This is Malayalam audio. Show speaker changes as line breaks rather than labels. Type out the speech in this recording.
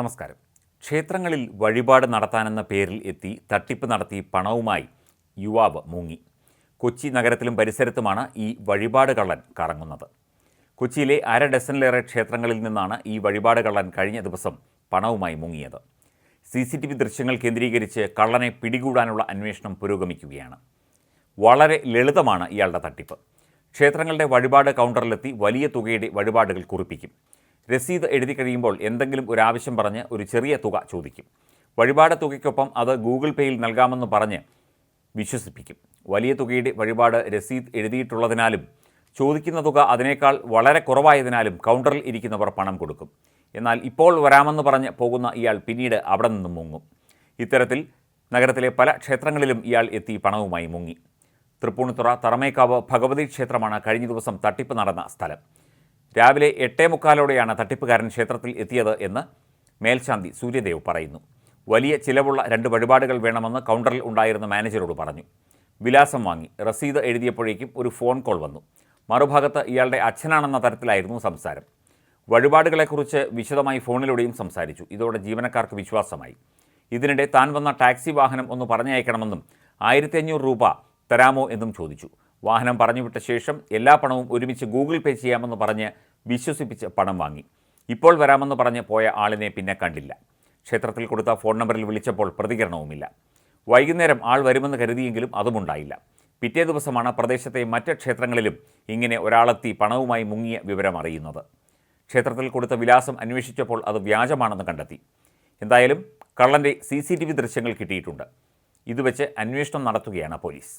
നമസ്കാരം. ക്ഷേത്രങ്ങളിൽ വഴിപാട് നടത്താനെന്ന പേരിൽ എത്തി തട്ടിപ്പ് നടത്തി പണവുമായി യുവാവ് മുങ്ങി. കൊച്ചി നഗരത്തിലും പരിസരത്തുമാണ് ഈ വഴിപാട് കള്ളൻ കറങ്ങുന്നത്. കൊച്ചിയിലെ അര ഡസനിലേറെ ക്ഷേത്രങ്ങളിൽ നിന്നാണ് ഈ വഴിപാട് കള്ളൻ കഴിഞ്ഞ ദിവസം പണവുമായി മുങ്ങിയത്. സി സി ടി വി ദൃശ്യങ്ങൾ കേന്ദ്രീകരിച്ച് കള്ളനെ പിടികൂടാനുള്ള അന്വേഷണം പുരോഗമിക്കുകയാണ്. വളരെ ലളിതമാണ് ഇയാളുടെ തട്ടിപ്പ്. ക്ഷേത്രങ്ങളുടെ വഴിപാട് കൗണ്ടറിലെത്തി വലിയ തുകയുടെ വഴിപാടുകൾ കുറിപ്പിക്കും. രസീത് എഴുതി കഴിയുമ്പോൾ എന്തെങ്കിലും ഒരു ആവശ്യം പറഞ്ഞ് ഒരു ചെറിയ തുക ചോദിക്കും. വഴിപാട് തുകയ്ക്കൊപ്പം അത് ഗൂഗിൾ പേയിൽ നൽകാമെന്ന് പറഞ്ഞ് വിശ്വസിപ്പിക്കും. വലിയ തുകയുടെ വഴിപാട് രസീത് എഴുതിയിട്ടുള്ളതിനാലും ചോദിക്കുന്ന തുക അതിനേക്കാൾ വളരെ കുറവായതിനാലും കൗണ്ടറിൽ ഇരിക്കുന്നവർ പണം കൊടുക്കും. എന്നാൽ ഇപ്പോൾ വരാമെന്ന് പറഞ്ഞ് പോകുന്ന ഇയാൾ പിന്നീട് അവിടെ നിന്നും മുങ്ങും. ഇത്തരത്തിൽ നഗരത്തിലെ പല ക്ഷേത്രങ്ങളിലും ഇയാൾ എത്തി പണവുമായി മുങ്ങി. തൃപ്പൂണിത്തുറ തറമേക്കാവ് ഭഗവതി ക്ഷേത്രമാണ് കഴിഞ്ഞ ദിവസം തട്ടിപ്പ് നടന്ന സ്ഥലം. രാവിലെ എട്ടേ മുക്കാലോടെയാണ് തട്ടിപ്പുകാരൻ ക്ഷേത്രത്തിൽ എത്തിയത് എന്ന് മേൽശാന്തി സൂര്യദേവ് പറയുന്നു. വലിയ ചിലവുള്ള രണ്ട് വഴിപാടുകൾ വേണമെന്ന് കൗണ്ടറിൽ ഉണ്ടായിരുന്ന മാനേജരോട് പറഞ്ഞു. വിലാസം വാങ്ങി. റസീത് എഴുതിയപ്പോഴേക്കും ഒരു ഫോൺ കോൾ വന്നു. മറുഭാഗത്ത് ഇയാളുടെ അച്ഛനാണെന്ന തരത്തിലായിരുന്നു സംസാരം. വഴിപാടുകളെക്കുറിച്ച് വിശദമായി ഫോണിലൂടെയും സംസാരിച്ചു. ഇതോടെ ജീവനക്കാർക്ക് വിശ്വാസമായി. ഇതിനിടെ താൻ വന്ന ടാക്സി വാഹനം ഒന്ന് പറഞ്ഞയക്കണമെന്നും ആയിരത്തി അഞ്ഞൂറ് രൂപ തരാമോ എന്നും ചോദിച്ചു. വാഹനം പറഞ്ഞു വിട്ട ശേഷം എല്ലാ പണവും ഒരുമിച്ച് ഗൂഗിൾ പേ ചെയ്യാമെന്ന് പറഞ്ഞ് വിശ്വസിപ്പിച്ച് പണം വാങ്ങി. ഇപ്പോൾ വരാമെന്ന് പറഞ്ഞ് പോയ ആളിനെ പിന്നെ കണ്ടില്ല. ക്ഷേത്രത്തിൽ കൊടുത്ത ഫോൺ നമ്പറിൽ വിളിച്ചപ്പോൾ പ്രതികരണവുമില്ല. വൈകുന്നേരം ആൾ വരുമെന്ന് കരുതിയെങ്കിലും അതുമുണ്ടായില്ല പിറ്റേ ദിവസമാണ് പ്രദേശത്തെ മറ്റ് ക്ഷേത്രങ്ങളിലും ഇങ്ങനെ ഒരാളെത്തി പണവുമായി മുങ്ങിയ വിവരം അറിയുന്നത്. ക്ഷേത്രത്തിൽ കൊടുത്ത വിലാസം അന്വേഷിച്ചപ്പോൾ അത് വ്യാജമാണെന്ന് കണ്ടെത്തി. എന്തായാലും കള്ളന്റെ സി സി ടി വി ദൃശ്യങ്ങൾ കിട്ടിയിട്ടുണ്ട്. ഇതുവച്ച് അന്വേഷണം നടത്തുകയാണ് പോലീസ്.